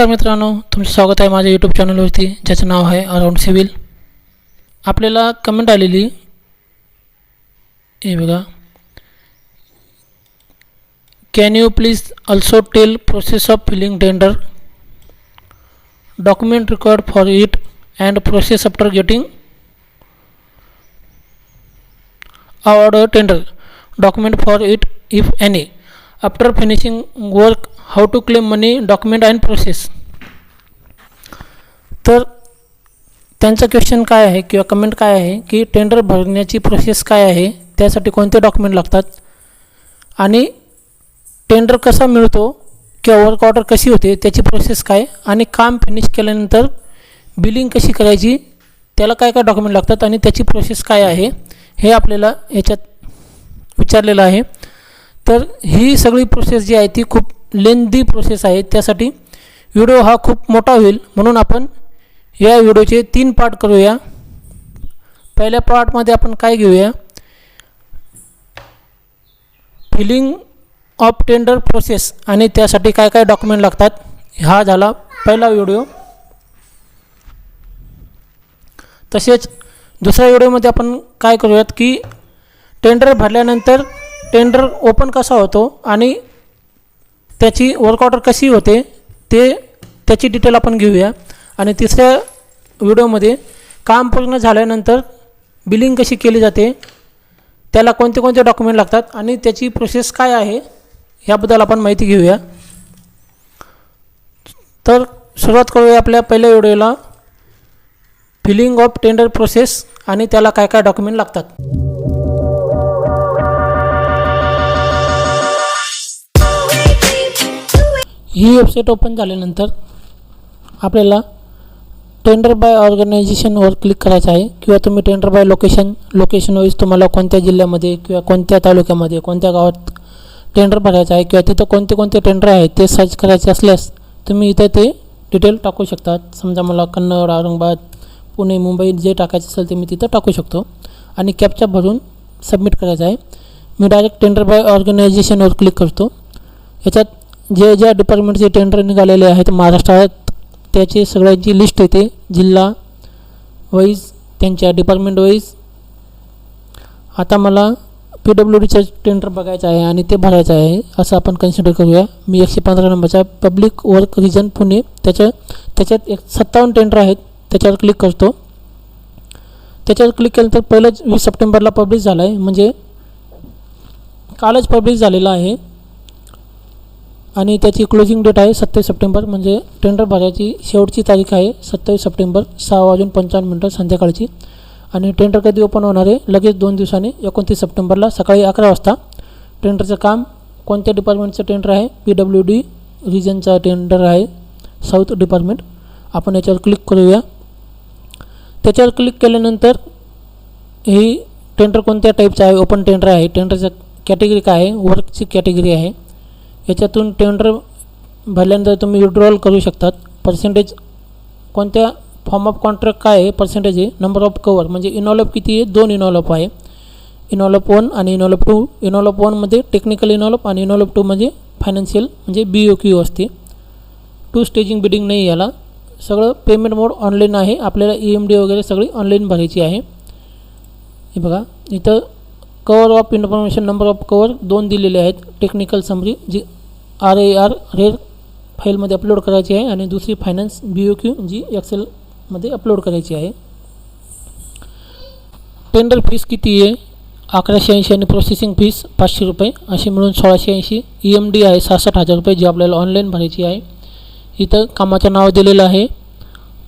नमस्कार मित्रांनो तुमचं स्वागत आहे माझ्या यूट्यूब चॅनलवरती ज्याचं नाव आहे अराउंड सिव्हिल आपल्याला कमेंट आलेली हे बघा. Can you please also tell process of filling tender document record for it and process after getting order tender document for it if any after finishing work how to claim money document and process तर त्यांचं question काय आहे किंवा comment काय आहे की tender भरण्याची process काय आहे? त्यासाठी कोणते डॉक्युमेंट लागतात? आणि टेंडर कसा मिळतो किंवा वर्क ऑर्डर कशी होते? त्याची प्रोसेस काय? आणि काम फिनिश केल्यानंतर बिलिंग कशी करायची? त्याला काय काय डॉक्युमेंट लागतात? आणि त्याची प्रोसेस काय आहे? हे आपल्याला याच्यात विचारलेलं आहे. तर ही सगळी प्रोसेस जी आहे ती खूप लेंदी प्रोसेस आहे. त्यासाठी व्हिडिओ हा खूप मोठा होईल. म्हणून आपण या व्हिडिओचे तीन पार्ट करूया. पहिल्या पार्टमध्ये आपण काय घेऊया? फिलिंग ऑफ टेंडर प्रोसेस आणि त्यासाठी काय काय डॉक्युमेंट लागतात? हा झाला पहिला व्हिडिओ तसेच दुसऱ्या व्हिडिओमध्ये आपण काय करूयात की टेंडर भरल्यानंतर टेंडर ओपन कसा होतो आणि त्याची वर्क ऑर्डर कशी होते ते त्याची डिटेल आपण घेऊया. आणि तिसऱ्या व्हिडिओमध्ये काम पूर्ण झाल्यानंतर बिलिंग कशी केली जाते त्याला कोणते कोणते डॉक्युमेंट लागतात आणि त्याची प्रोसेस काय आहे ह्याबद्दल आपण माहिती घेऊया. तर सुरुवात करूया आपल्या पहिल्या व्हिडिओला फिलिंग ऑफ टेंडर प्रोसेस आणि त्याला काय काय डॉक्युमेंट लागतात. ही वेबसाईट ओपन झाल्यानंतर आपल्याला टेंडर बाय ऑर्गनायझेशनवर क्लिक करायचं आहे. किंवा तुम्ही tender by location location wise तुम्हाला कोणत्या जिल्ह्यामध्ये किंवा कोणत्या तालुक्यामध्ये कोणत्या गावात टेंडर भरायचं आहे किंवा तिथं कोणते कोणते टेंडर आहे ते सर्च करायचे असल्यास तुम्ही इथं ते डिटेल टाकू शकतात समजा मला कन्नड औरंगाबाद पुणे मुंबई जे टाकायचं असेल ते मी तिथं टाकू शकतो. आणि कॅपचा भरून सबमिट करायचं आहे. मी डायरेक्ट टेंडर बाय ऑर्गनायझेशनवर क्लिक करतो. याच्यात जे ज्या डिपार्टमेंटचे टेंडर निघालेले आहेत महाराष्ट्रात त्याची सगळ्यांची लिस्ट येते जिल्हा वाईज त्यांच्या डिपार्टमेंट वाईज आता मला पी डब्ल्यू डीचं टेंडर बघायचं आहे आणि ते भरायचं आहे असं आपण कन्सिडर करूया. मी एकशे पंधरा नंबरचा पब्लिक वर्क रिजन पुणे त्याच्या त्याच्यात एक सत्तावन्न टेंडर आहेत त्याच्यावर क्लिक करतो. त्याच्यावर क्लिक केलं तर पहिलंच वीस सप्टेंबरला पब्लिश झालं आहे म्हणजे कालच पब्लिश झालेला आहे. आणि त्याची क्लोजिंग डेट आहे सत्तावीस सप्टेंबर म्हणजे टेंडर भरायची शेवटची तारीख आहे सत्तावीस सप्टेंबर सहा वाजून पंचावन्न मिनटं संध्याकाळची. आणि टेंडर कधी ओपन होणार आहे? लगेच दोन दिवसांनी एकोणतीस सप्टेंबरला सकाळी अकरा वाजता. टेंडरचं काम कोणत्या डिपार्टमेंटचं टेंडर आहे? पी डब्ल्यू डी रिजनचा टेंडर आहे साऊथ डिपार्टमेंट आपण याच्यावर क्लिक करूया. त्याच्यावर क्लिक केल्यानंतर ही टेंडर कोणत्या टाईपचं आहे? ओपन टेंडर आहे. टेंडरचं कॅटेगरी काय आहे? वर्कची कॅटेगरी आहे. याच्यातून टेंडर भरल्यानंतर तुम्ही विड्रॉल करू शकतात. पर्सेंटेज कोणत्या फॉर्म ऑफ कॉन्ट्रॅक्ट काय आहे? पर्सेंटेज आहे. नंबर ऑफ कवर म्हणजे इनॉलॉप किती आहे? दोन इनॉलॉप आहे. इनॉलॉप वन आणि इनॉलॉप टू इनॉलॉप वनमध्ये टेक्निकल इनॉलॉप आणि इनॉलॉप म्हणजे फायनान्शियल म्हणजे बी ओ क्यू असते. टू स्टेजिंग बिडिंग नाही याला. सगळं पेमेंट मोड ऑनलाईन आहे. आपल्याला ई एम डी वगैरे सगळी ऑनलाईन भरायची आहे. हे बघा. इथं cover of information number of cover दोन दिलेले आहेत. Technical summary G R A R rar फाईलमध्ये अपलोड करायची आहे आणि दुसरी फायनान्स बी ओ क्यू जी एक्सेलमध्ये अपलोड करायची आहे. टेंडर फीस किती आहे? अकराशे ऐंशी आणि प्रोसेसिंग फीस पाचशे रुपये. अशी मिळून सोळाशे ऐंशी ई एम डी आहे सहासष्ट हजार रुपये जी आपल्याला ऑनलाईन भरायची आहे. इथं कामाचं नाव दिलेलं आहे.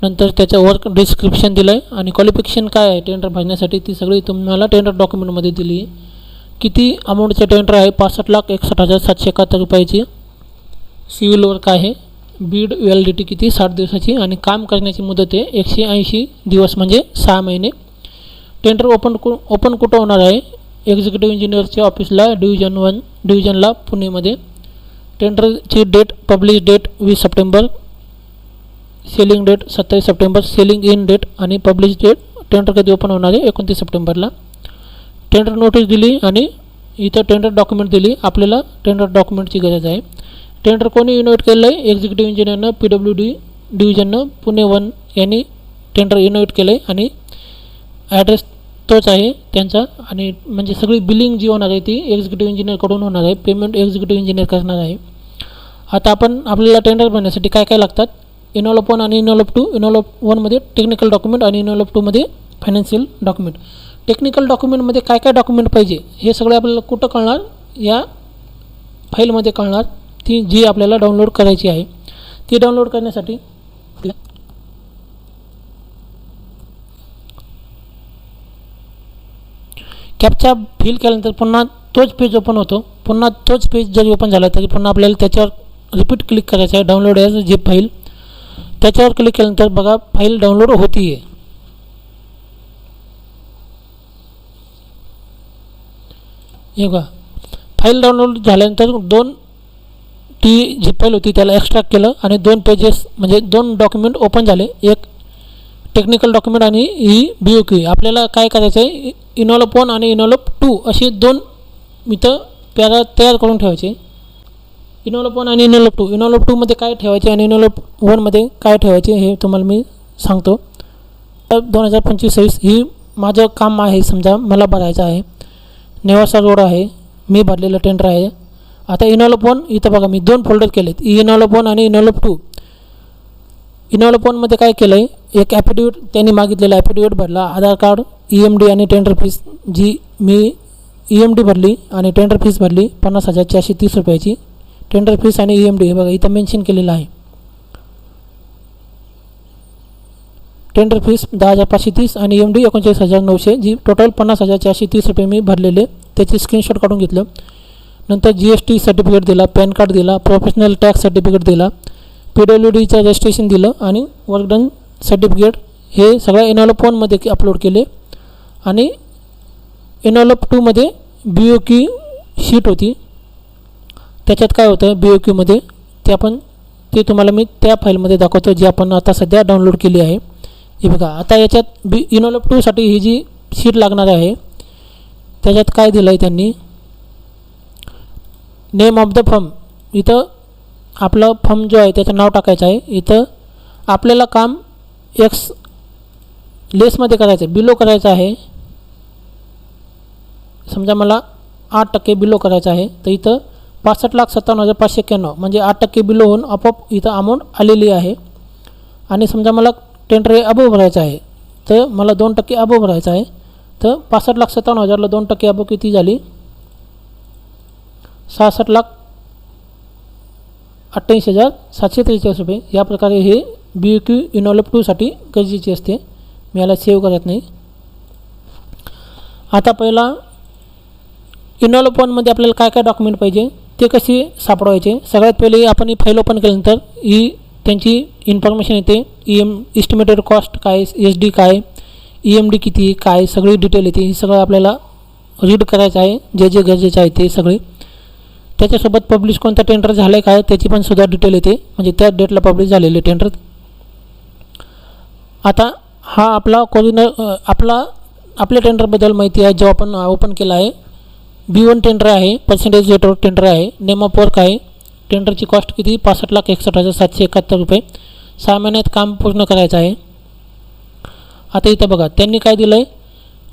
नंतर त्याचं वर्क डिस्क्रिप्शन दिलं आहे आणि क्वालिफिकेशन काय आहे टेंडर भरण्यासाठी ती सगळी तुम्हाला टेंडर डॉक्युमेंटमध्ये दिली आहे. किती अमाऊंटचं टेंडर आहे? पासष्ट लाख एकसष्ट हजार सातशे एकाहत्तर रुपयाची. सिव्हिल वर्क आहे. बीड व्हॅलिडिटी किती? साठ दिवसाची. आणि काम करण्याची मुदत आहे एकशे ऐंशी दिवस म्हणजे सहा महिने. टेंडर ओपन कु ओपन कुठं होणार आहे एक्झिक्युटिव्ह इंजिनियरच्या ऑफिसला डिव्हिजन वन डिव्हिजनला पुणेमध्ये. टेंडरची डेट पब्लिश डेट वीस सप्टेंबर. सेलिंग डेट सत्तावीस सप्टेंबर. सेलिंग इन डेट आणि पब्लिश डेट टेंडर कधी ओपन होणार आहे? एकोणतीस सप्टेंबरला. टेंडर नोटीस दिली आणि इथं टेंडर डॉक्युमेंट दिली. आपल्याला टेंडर डॉक्युमेंटची गरज आहे. टेंडर कोणी इनोव्हेट केलं आहे एक्झिक्युटिव्ह इंजिनियरनं पी डब्ल्यू डी डिव्हिजननं पुणे वन यांनी टेंडर इनोव्हेट केलं आहे आणि ॲड्रेस तोच आहे त्यांचा आणि म्हणजे सगळी बिलिंग जी होणार आहे ती एक्झिक्युटिव्ह इंजिनियरकडून होणार आहे. पेमेंट एक्झिक्युटिव्ह इंजिनियर करणार आहे. आता आपण आपल्याला टेंडर भरण्यासाठी काय काय लागतात? इनॉलॉप वन आणि इनॉलॉप टू इनोलोप वनमध्ये टेक्निकल डॉक्युमेंट आणि इनॉलॉप टूमध्ये फायनान्शियल डॉक्युमेंट टेक्निकल डॉक्युमेंटमध्ये काय काय डॉक्युमेंट पाहिजे हे सगळं आपल्याला कुठं कळणार? या फाईलमध्ये कळणार. ती जी आपल्याला डाउनलोड करायची आहे ती डाउनलोड करण्यासाठी कॅपचा फिल केल्यानंतर पुन्हा तोच पेज ओपन होतो. पुन्हा तोच पेज जरी ओपन झाला तरी पुन्हा आपल्याला त्याच्यावर रिपीट क्लिक करायचं आहे. डाउनलोड ॲज जी फाईल त्याच्यावर क्लिक केल्यानंतर बघा फाईल डाउनलोड होती आहे हे बघा. फाईल डाउनलोड झाल्यानंतर दोन ती जी फाईल होती त्याला एक्स्ट्रॅक्ट केलं आणि दोन पेजेस म्हणजे दोन डॉक्युमेंट ओपन झाले. एक टेक्निकल डॉक्युमेंट आणि ही बी ओ क्यू आपल्याला काय करायचं आहे? इनॉलप वन आणि इनोलोप टू असे दोन इथं पॅरा तयार करून ठेवायचे. इनॉलप वन आणि इनॉलप टू इनॉलप टूमध्ये काय ठेवायचे आणि इनॉलप वनमध्ये काय ठेवायचे हे तुम्हाला मी सांगतो. तर दोन हजार पंचवीस सव्वीस ही माझं काम आहे समजा मला भरायचं आहे. नेवासा रोड आहे. मी भरलेलं टेंडर आहे. आता इनॉलप वन इथं बघा मी दोन फोल्डर केलेत. इनॉलप वन आणि इनॉलोप टू इनॉलप वनमध्ये काय केलं आहे एक ॲफिडेविट त्यांनी मागितलेला ॲफिडेविट भरला. Aadhaar card E M D आणि टेंडर फीस जी मी ई एम डी भरली आणि टेंडर फीस भरली पन्नास हजार चारशे तीस रुपयाची. टेंडर फीस आणि ई एम डी हे बघा इथं मेन्शन केलेलं आहे. टेंडर फीस दहा हजार पाचशे तीस आणि एम डी एकोणचाळीस हजार नऊशे जी टोटल पन्नास हजार चारशे तीस रुपये मी भरलेले. त्याची स्क्रीनशॉट काढून घेतलं. नंतर जी एस टी सर्टिफिकेट दिला पॅन कार्ड दिला प्रोफेशनल टॅक्स सर्टिफिकेट दिला पी डब्ल्यू डीचं रजिस्ट्रेशन दिलं आणि वर्क डन सर्टिफिकेट हे सगळ्या इनॉलप वनमध्ये अपलोड केले. आणि इनॉलप टूमध्ये बी ओ क्यू शीट होती. त्याच्यात काय होतं? बी ओ क्यूमध्ये ते आपण ते तुम्हाला मी त्या फाईलमध्ये दाखवतो जी आपण आता सध्या डाउनलोड केली आहे. हे बघा आता याच्यात बी इनॉलप टूसाठी ही जी शीट लागणार आहे त्याच्यात काय दिलं आहे त्यांनी? नेम ऑफ द फर्म इथं आपलं फर्म जो आहे त्याचं नाव टाकायचं आहे. इथं आपल्याला काम एक्स लेसमध्ये करायचं आहे. बिलो करायचं आहे. समजा मला आठ टक्के बिलो करायचं आहे. तर इथं पासष्ट लाख सत्तावन्न हजार पाचशे एक्क्याण्णव. म्हणजे आठ टक्के बिलो होऊन आपोआप इथं अमाऊंट आलेली आहे. आणि समजा मला टेंडर हे अबो भरायचं आहे. तर मला दोन टक्के अबो भरायचं आहे. तर पासष्ट लाख सत्तावन्न हजारला दोन टक्के अबो किती झाली? सहासष्ट लाख अठ्ठ्याऐंशी हजार सातशे त्रेचाळीस रुपये. या प्रकारे हे बी क्यू इनॉलप टूसाठी गरजेची असते. मी याला सेव्ह करत नाही. आता पहिला इनॉलप वनमध्ये आपल्याला काय काय डॉक्युमेंट पाहिजे ते कसे सापडवायचे सगळ्यात पहिले आपण ही फाईल ओपन केल्यानंतर ही त्यांची इन्फॉर्मेशन येते. ई एम इस्टिमेटेड कॉस्ट काय एस डी काय ई एम डी किती काय सगळी डिटेल येते. ही सगळं आपल्याला रीड करायचं आहे. जे जे गरजेचं आहे ते सगळे. त्याच्यासोबत पब्लिश कोणता टेंडर झालं आहे काय त्याची पण सुद्धा डिटेल येते. म्हणजे त्या डेटला पब्लिश झालेले टेंडर आता हा आपला कोरिनर आपला आपल्या टेंडरबद्दल माहिती आहे जो आपण ओपन केला आहे. बी वन टेंडर आहे पर्सेंटेज रेटवर टेंडर आहे नेम ऑफ वर्क आहे. टेंडरची कॉस्ट किती? पासष्ट लाख एकसष्ट हजार सातशे एकाहत्तर रुपये. सहा महिन्यात काम पूर्ण करायचं आहे. आता इथं बघा त्यांनी काय दिलं आहे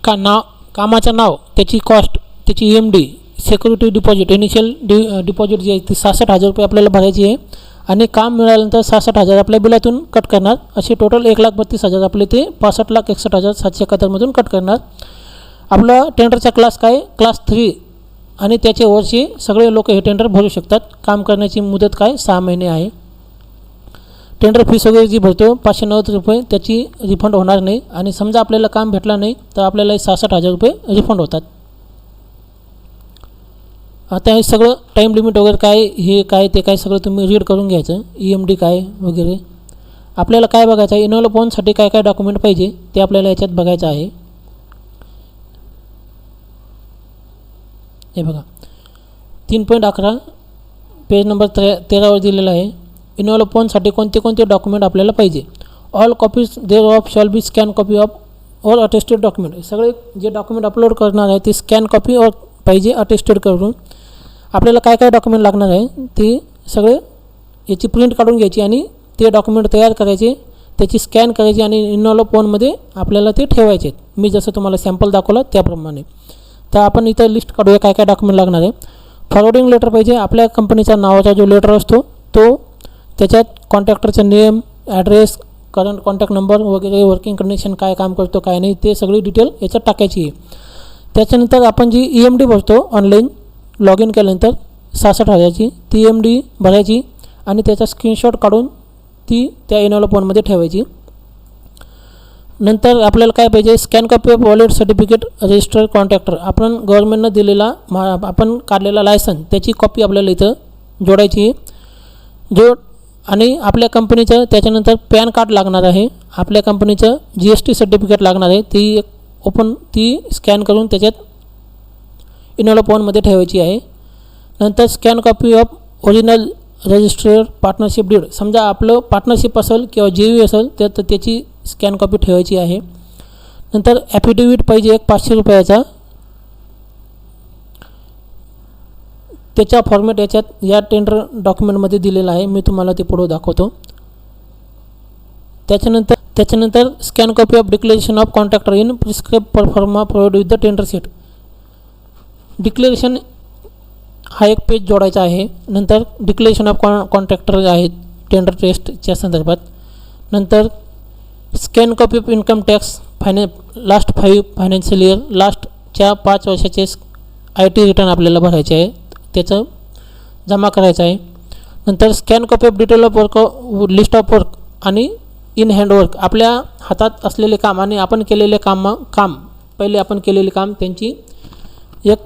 का नाव कामाचं नाव त्याची कॉस्ट त्याची E M D security deposit initial डि डिपॉझिट जी आहे ती सहासष्ट हजार रुपये आपल्याला भरायची आहे. आणि काम मिळाल्यानंतर सहासष्ट हजार आपल्या बिलातून कट करणार. असे टोटल एक लाख बत्तीस हजार आपले ते पासष्ट लाख एकसष्ट हजार सातशे एकाहत्तरमधून कट करणार. आपला टेंडरचा क्लास काय? क्लास थ्री आणि त्याचे वरचे सगळे लोक हे टेंडर भरू शकतात. काम करण्याची मुदत काय? सहा महिने आहे. टेंडर फीस वगैरे जी भरतो पाचशे नव्वद रुपये त्याची रिफंड होणार नाही. आणि समजा आपल्याला काम भेटला नाही तर आपल्याला सहासष्ट हजार रुपये रिफंड होतात. आता हे सगळं टाईम लिमिट वगैरे काय हे काय ते काय सगळं तुम्ही रीड करून घ्यायचं. ई एम डी काय वगैरे. आपल्याला काय बघायचं आहे? इनोला फोनसाठी काय काय डॉक्युमेंट पाहिजे ते आपल्याला याच्यात बघायचं आहे. हे बघा. तीन पॉईंट अकरा पेज नंबर त्रे तेरावर दिलेला आहे. इनोला फोनसाठी कोणते कोणते डॉक्युमेंट आपल्याला पाहिजे? All copies there of shall be scan copy of all attested document सगळे जे डॉक्युमेंट अपलोड करणार आहे ते स्कॅन कॉपी और पाहिजे अटेस्टेड करून. आपल्याला काय काय डॉक्युमेंट लागणार आहे ते सगळे याची प्रिंट काढून घ्यायची आणि ते डॉक्युमेंट तयार करायचे त्याची स्कॅन करायची आणि इनॉलॉप फोनमध्ये आपल्याला ते ठेवायचे. मी जसं तुम्हाला सॅम्पल दाखवलं त्याप्रमाणे. तर आपण इथं लिस्ट काढूया काय काय डॉक्युमेंट लागणार आहे. फॉरवर्डिंग लेटर पाहिजे आपल्या कंपनीचा नावाचा जो लेटर असतो तो त्याच्यात कॉन्ट्रॅक्टरचं name address current contact number वगैरे वर्किंग कंडिशन काय काम करतो काय नाही ते सगळी डिटेल याच्यात टाकायची आहे. त्याच्यानंतर आपण जी ई एम डी भरतो ऑनलाईन लॉग इन केल्यानंतर सहासष्ट हजारची ती एम डी भरायची आणि त्याचा स्क्रीनशॉट काढून ती त्या इनोला फोनमध्ये ठेवायची. नंतर आपल्याला काय पाहिजे? Scan copy of valid certificate register contractor आपण गव्हर्नमेंटनं दिलेला मा आपण काढलेला लायसन त्याची कॉपी आपल्याला इथं जोडायची जो आणि आपल्या कंपनीचं त्याच्यानंतर पॅन कार्ड लागणार आहे. आपल्या कंपनीचं जी एस टी सर्टिफिकेट लागणार आहे. ती एक ओपन ती स्कॅन करून त्याच्यात इनोला पॉनमध्ये ठेवायची आहे. नंतर scan copy of original register partnership deed समजा आपलं पार्टनरशिप असेल किंवा जे व्ही असेल तर तर त्याची स्कॅन कॉपी ठेवायची आहे. नंतर ॲफिडेविट पाहिजे एक पाचशे रुपयाचा. त्याचा फॉर्मॅट याच्यात या टेंडर डॉक्युमेंटमध्ये दिलेला आहे. मी तुम्हाला ते पुढं दाखवतो. त्याच्यानंतर त्याच्यानंतर scan copy of declaration of contractor in prescribe proforma provide with the tender sheet declaration हा एक पेज जोडायचा आहे. नंतर डिक्लेरेशन ऑफ कॉन कॉन्ट्रॅक्टर आहेत टेंडर टेस्टच्या संदर्भात. नंतर scan copy of income tax फायनॅ last five financial year लास्टच्या पाच वर्षाचे आय टी रिटर्न आपल्याला भरायचे आहे. त्याचं जमा करायचं आहे. नंतर scan copy of detail of work list of work आणि इन हँड वर्क आपल्या हातात असलेले काम आणि आपण केलेले काम काम. पहिले आपण केलेले काम त्यांची एक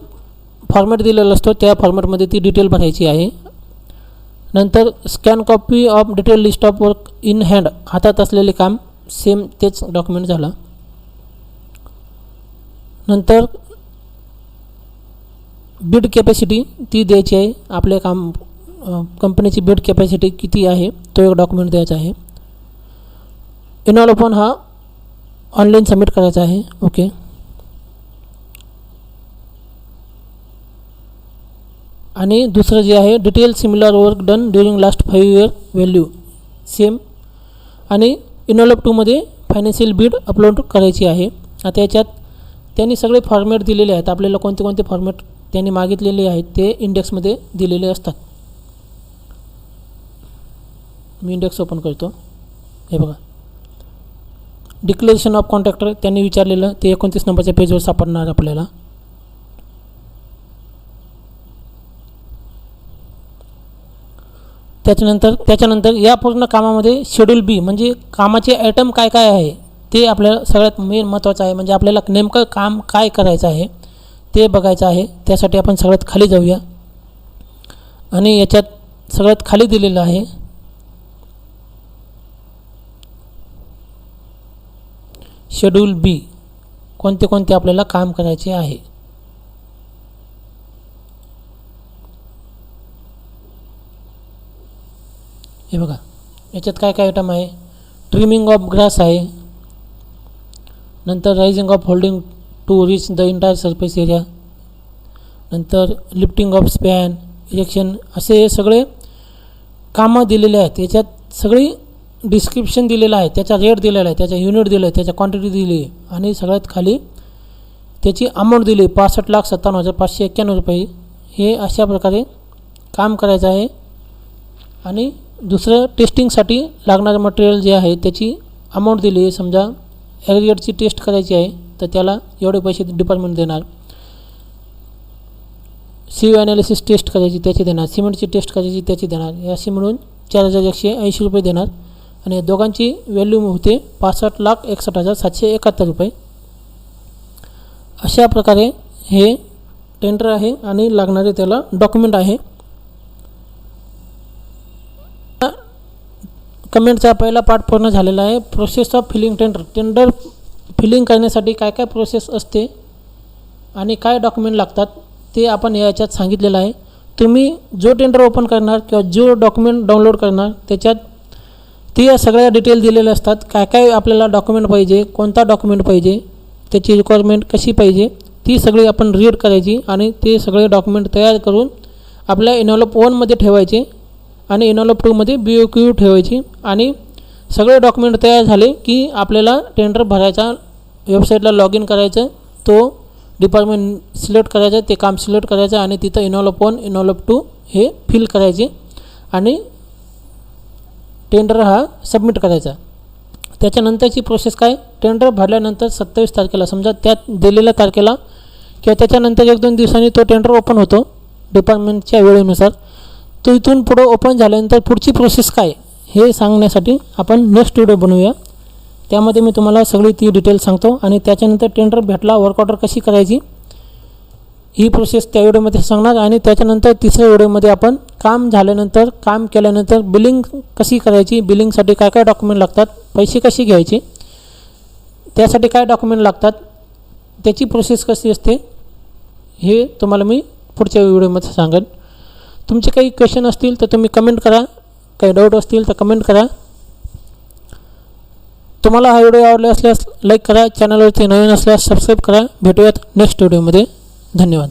फॉर्मॅट दिलेला असतो त्या फॉर्मॅटमध्ये ती डिटेल भरायची आहे. नंतर scan copy of detail list of work in hand हातात असलेले काम सेम तेच डॉक्युमेंट झालं. नंतर बिड कॅपॅसिटी ती द्यायची आहे. आपल्या काम कंपनीची बिड कॅपॅसिटी किती आहे तो एक डॉक्युमेंट द्यायचा आहे. इनॉलोफोन हा ऑनलाईन सबमिट करायचा आहे. ओके आणि दुसरं जे आहे detail similar work done during last five year value same आणि इनोलप टूमध्ये फायनान्शियल बीड अपलोड करायची आहे. आता याच्यात त्यांनी सगळे फॉर्मॅट दिलेले आहेत. आपल्याला कोणते कोणते फॉर्मॅट त्यांनी मागितलेले आहेत ते इंडेक्समध्ये दिलेले असतात. मी इंडेक्स ओपन करतो. हे बघा. डिक्लेरेशन ऑफ कॉन्ट्रॅक्टर त्यांनी विचारलेलं ते एकोणतीस नंबरच्या पेजवर सापडणार आपल्याला. त्याच्यानंतर त्याच्यानंतर या पूर्ण कामामध्ये शेड्यूल बी म्हणजे कामाचे आयटम काय काय आहे ते आपल्याला सगळ्यात मेन महत्त्वाचं आहे. म्हणजे आपल्याला नेमकं काम काय करायचं आहे ते बघायचं आहे. त्यासाठी आपण सगळ्यात खाली जाऊया. आणि याच्यात सगळ्यात खाली दिलेलं आहे. शेड्यूल बी कोणते कोणते आपल्याला काम करायचे आहे. हे बघा याच्यात काय काय आयटम आहे? ट्रिमिंग ऑफ ग्रास आहे. नंतर raising of holding to reach the entire surface area नंतर लिफ्टिंग ऑफ स्पॅन इलेक्शन असे हे सगळे कामं दिलेले आहेत. याच्यात सगळी डिस्क्रिप्शन दिलेलं आहे. त्याचा रेट दिलेला आहे त्याचा युनिट दिलं आहे त्याच्या क्वांटिटी दिली आहे. आणि सगळ्यात खाली त्याची अमाऊंट दिली पासष्ट लाख सत्तावन्न हजार पाचशे एक्क्याण्णव रुपये. हे अशा प्रकारे काम करायचं आहे. आणि दुसरं टेस्टिंगसाठी लागणारं मटेरियल जे आहे त्याची अमाऊंट दिली आहे. समजा ॲग्रिगेटची टेस्ट करायची आहे तर त्याला एवढे पैसे डिपार्टमेंट देणार. सी यू ॲनालिसिस टेस्ट करायची त्याची देणार. सिमेंटची टेस्ट करायची त्याची देणार. हे असे मिळून चार हजार एकशे ऐंशी रुपये देणार. आणि दोघांची व्हॅल्यू होते पासष्ट लाख एकसष्ट हजार सातशे एकाहत्तर रुपये. अशा प्रकारे हे टेंडर आहे आणि लागणारे त्याला डॉक्युमेंट आहे. कमेंटचा पहिला पार्ट पूर्ण झालेला आहे. Process of filling tender tender filling करण्यासाठी काय काय प्रोसेस असते आणि काय डॉक्युमेंट लागतात ते आपण याच्यात सांगितलेलं आहे. तुम्ही जो टेंडर ओपन करणार किंवा जो डॉक्युमेंट डाउनलोड करणार त्याच्यात ते या सगळ्या डिटेल दिलेले असतात. काय काय आपल्याला डॉक्युमेंट पाहिजे कोणता डॉक्युमेंट पाहिजे त्याची रिक्वायरमेंट कशी पाहिजे ती सगळी आपण रीड करायची आणि ते सगळे डॉक्युमेंट तयार करून आपल्या इनॉलप वनमध्ये ठेवायचे. आणि इनॉलॉप टूमध्ये बी ओ क्यू ठेवायची. आणि सगळे डॉक्युमेंट तयार झाले की आपल्याला टेंडर भरायचा वेबसाईटला लॉग इन करायचं तो डिपार्टमेंट सिलेक्ट करायचं ते काम सिलेक्ट करायचं आणि तिथं इनॉलॉप वन इनॉलॉप टू हे फिल करायचे. आणि टेंडर हा सबमिट करायचा. त्याच्यानंतरची प्रोसेस काय? टेंडर भरल्यानंतर सत्तावीस तारखेला समजा त्या दिलेल्या तारखेला किंवा त्याच्यानंतर एक दोन दिवसांनी तो टेंडर ओपन होतो डिपार्टमेंटच्या वेळेनुसार. तो इथून पुढं ओपन झाल्यानंतर पुढची प्रोसेस काय हे सांगण्यासाठी आपण नेक्स्ट व्हिडिओ बनवूया. त्यामध्ये मी तुम्हाला सगळी ती डिटेल सांगतो आणि त्याच्यानंतर टेंडर भेटला वर्क ऑर्डर कशी करायची ही प्रोसेस त्या व्हिडिओमध्ये सांगणार आणि त्याच्यानंतर तिसऱ्या व्हिडिओमध्ये आपण काम झाल्यानंतर काम केल्यानंतर बिलिंग कशी करायची बिलिंगसाठी काय काय डॉक्युमेंट लागतात पैसे कसे घ्यायचे त्यासाठी काय डॉक्युमेंट लागतात त्याची प्रोसेस कशी असते हे तुम्हाला मी पुढच्या व्हिडिओमध्ये सांगेन. तुमचे काही क्वेश्चन असतील तर तुम्ही कमेंट करा. काही डाऊट असतील तर कमेंट करा. तुम्हाला हा व्हिडिओ आवडला असल्यास लाईक करा. चॅनलवरती नवीन असल्यास सबस्क्राईब करा. भेटूयात नेक्स्ट व्हिडिओमध्ये धन्यवाद.